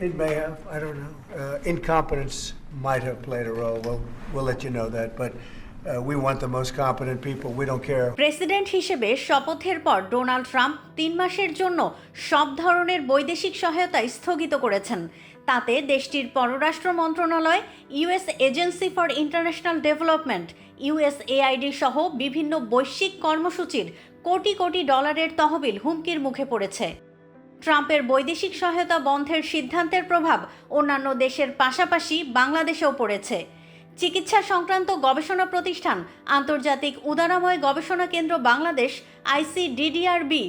It may have, I don't know. Uh, incompetence might have played a role. We'll, we'll let you know that. But uh, we want the most competent people. We don't care president হিসেবে শপথের পর Donald Trump তিন মাসের জন্য সব ধরনের বৈদেশিক সহায়তা স্থগিত করেছেন তাতে দেশটির পররাষ্ট্র মন্ত্রণালয় US agency for international development USAID সহ বিভিন্ন বৈশ্বিক কর্মসূচির কোটি কোটি ডলারের তহবিল হুমকির মুখে পড়েছে ট্রাম্পের বৈদেশিক সহায়তা বন্ধের সিদ্ধান্তের প্রভাব অন্যান্য দেশের পাশাপাশি বাংলাদেশেও পড়েছে। চিকিৎসা সংক্রান্ত গবেষণা প্রতিষ্ঠান, আন্তর্জাতিক উদারাময় গবেষণা কেন্দ্র বাংলাদেশ, আইসিডিডিআরবি,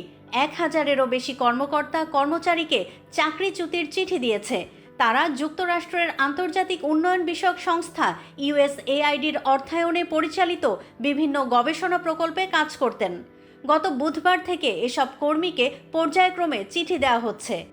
এক হাজারেরও বেশি কর্মকর্তা কর্মচারীকে চাকরিচ্যুতির চিঠি দিয়েছে। তারা যুক্তরাষ্ট্রের আন্তর্জাতিক উন্নয়ন বিষয়ক সংস্থা ইউএসএআইডির অর্থায়নে পরিচালিত বিভিন্ন গবেষণা প্রকল্পে কাজ করতেন। গত বুধবার থেকে এসব কর্মীকে পর্যায়ক্রমে চিঠি দেওয়া হচ্ছে।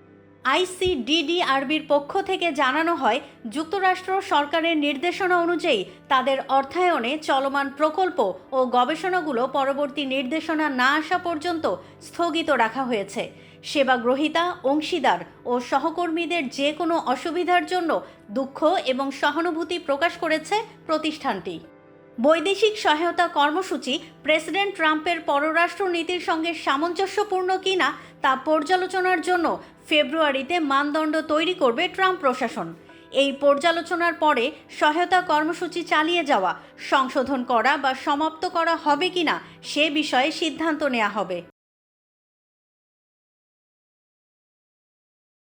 আইসিডিডিআরবির পক্ষ থেকে জানানো হয়, যুক্তরাষ্ট্র সরকারের নির্দেশনা অনুযায়ী তাদের অর্থায়নে চলমান প্রকল্প ও গবেষণাগুলো পরবর্তী নির্দেশনা না আসা পর্যন্ত স্থগিত রাখা হয়েছে। সেবা গ্রহীতা অংশীদার ও সহকর্মীদের যে কোনো অসুবিধার জন্য দুঃখ এবং সহানুভূতি প্রকাশ করেছে প্রতিষ্ঠানটি। বৈদেশিক সহায়তা কর্মসূচি প্রেসিডেন্ট ট্রাম্পের পররাষ্ট্র নীতির সঙ্গে সামঞ্জস্যপূর্ণ কিনা তা পর্যালোচনার জন্য ফেব্রুয়ারিতে মানদণ্ড তৈরি করবে ট্রাম্প প্রশাসন। এই পর্যালোচনার পরে সহায়তা কর্মসূচি চালিয়ে যাওয়া, সংশোধন করা বা সমাপ্ত করা হবে কিনা সে বিষয়ে সিদ্ধান্ত নেওয়া হবে।